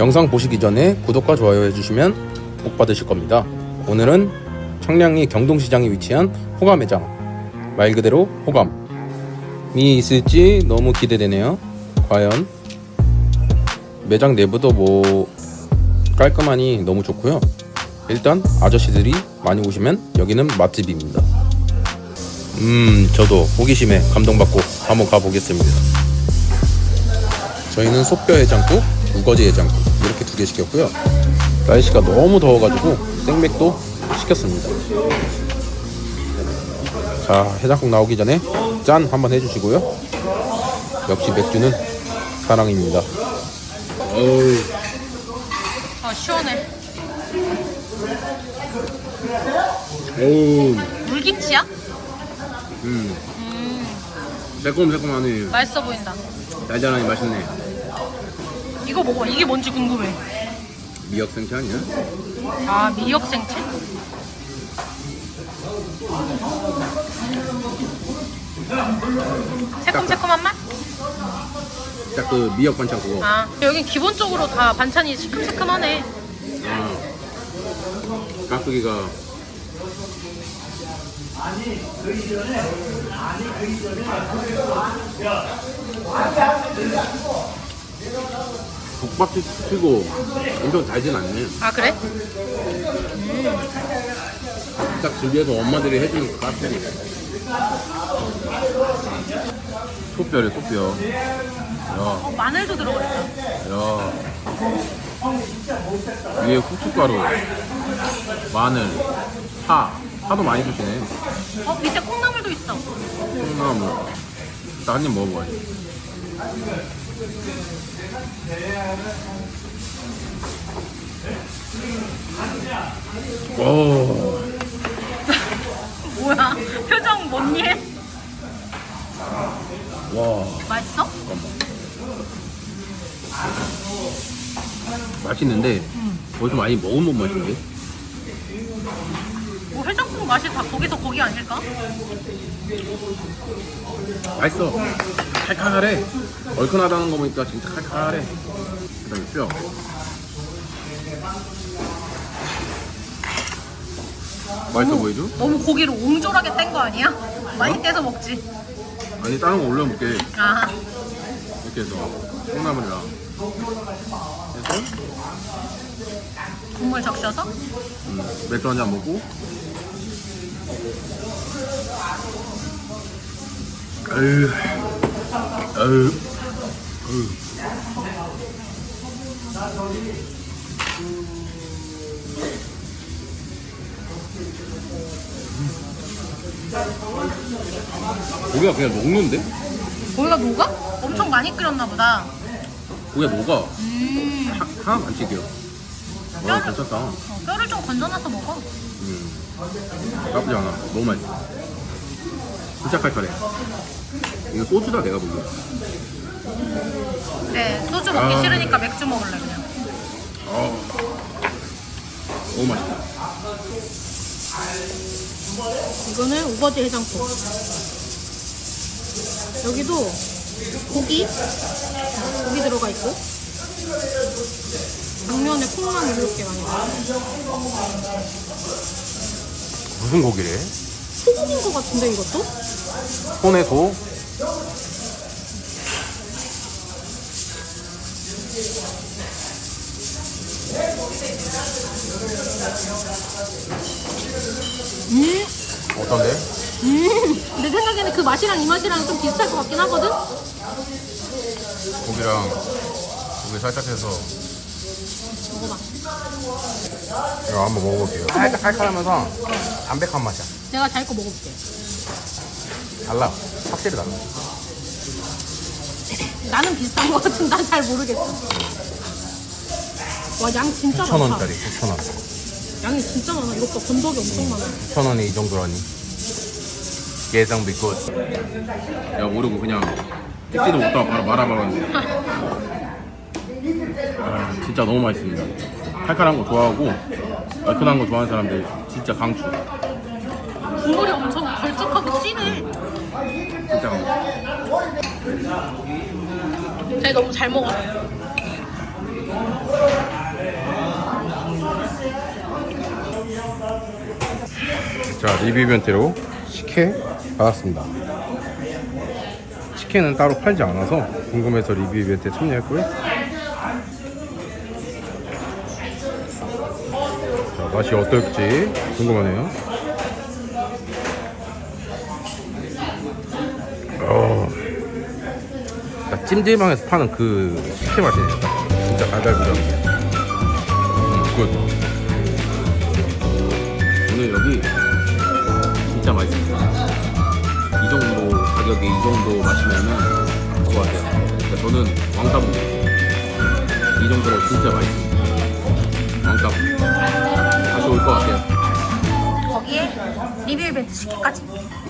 영상 보시기 전에 구독과 좋아요 해주시면 복 받으실 겁니다. 오늘은 청량리 경동시장에 위치한 호감 매장 말 그대로 호감이 있을지 너무 기대되네요. 과연 매장 내부도 뭐 깔끔하니 너무 좋고요. 일단 아저씨들이 많이 오시면 여기는 맛집입니다. 음, 저도 호기심에 감동받고 한번 가보겠습니다. 저희는 소뼈 해장국, 우거지 해장국 이렇게 두 개 시켰고요. 날씨가 너무 더워가지고 생맥도 시켰습니다. 자, 해장국 나오기 전에 짠 한번 해주시고요. 역시 맥주는 사랑입니다. 어우, 아 시원해. 어우, 물김치야? 음, 음 새콤새콤하네. 맛있어 보인다. 달달하니 맛있네. 이거 먹어. 이게 뭔지 궁금해. 미역 생채 아니야? 아 미역 생채? 새콤새콤한 맛? 딱 그 미역 반찬 그거. 아 여긴 기본적으로 다 반찬이 시큼시큼하네. 아, 깍두기가 국밥집 치고 엄청 달진 않네. 아 그래? 딱 집에서 엄마들이 해주는 그 깍두기. 소뼈래 소뼈. 야, 어 마늘도 들어가 있다. 야. 위에 후춧가루, 마늘, 파. 파도 많이 주시네. 어 밑에 콩나물도 있어. 콩나물. 일단 한입 먹어봐야지. 오, 뭐야? 표정 뭔니? 와, 맛있어? 잠깐만. 맛있는데, 어디서 많이 먹어본 맛인데? 뭐 해장국 맛이 다 거기서 거기 아닐까? 맛있어. 칼칼해. 얼큰하다는 거 보니까 진짜 칼칼해. 그 다음에 뼈. 맛있어 보이죠? 너무 고기를 옹졸하게 뗀 거 아니야? 많이 떼서 먹지. 아니 다른 거 올려볼게 아 이렇게 해서 콩나물이랑 해서 국물 적셔서 음, 맥주 한 잔 먹고 아유 아유 아유 고기가 그냥 녹는데? 고기가 녹아? 엄청 많이 끓였나 보다. 고기가 녹아 음, 하, 하나 안 튀겨 와 괜찮다 어, 뼈를 좀 건져놔서 먹어. 음, 나쁘지 않아. 너무 맛있어. 진짜 칼칼해. 이거 소주다 내가 보기에. 네, 소주 먹기 아. 싫으니까 맥주 먹을래 그냥. 어. 너무 맛있다. 이거는 우거지 해장국. 여기도 고기, 고기 들어가 있고, 당면에 콩나물 이렇게 많이 들어. 무슨 고기래? 소고기인 것 같은데 이것도? 손에 소? 음, 어떤데? 음. 내 생각에는 그 맛이랑 이 맛이랑 좀 비슷할 것 같긴 하거든. 고기랑 고기 살짝 해서 먹어봐. 이거 한번 먹어볼게요. 살짝 칼칼하면서 담백한 맛이야. 내가 자기 거 먹어볼게. 달라. 확실히 달라. 나는 비슷한 것 같은 난 잘 모르겠어. 와, 양 진짜 많다. 9,000원짜리, 9,000원. 양이 진짜 많아. 이것도 건더기 엄청 많아. 9,000원에 이 정도라니. 예상비 굿. 야, 모르고 그냥 찍지도 못하고 바로 말아먹었는데. 아, 진짜 너무 맛있습니다. 칼칼한 거 좋아하고 얼큰한 거 좋아하는 사람들 진짜 강추. 국물이 엄청 걸쭉하고 진해. 진짜 강추. 쟤 너무 잘 먹어. 자 리뷰 변태로 식혜 받았습니다. 식혜는 따로 팔지 않아서 궁금해서 리뷰 이벤트에 참여했고요. 맛이 어떨지 궁금하네요 어, 딱 찜질방에서 파는 그 식혜 맛이네요 딱. 진짜 달달부담 음, 굿 오늘 여기 진짜 맛있습니다. 이 정도 가격에 이 정도 마시면은 그거 같아요. 그러니까 저는 왕따봉 이 정도로 진짜 맛있습니다. 왕따봉 것 같아요. 거기에 리뷰 이벤트 10개까지.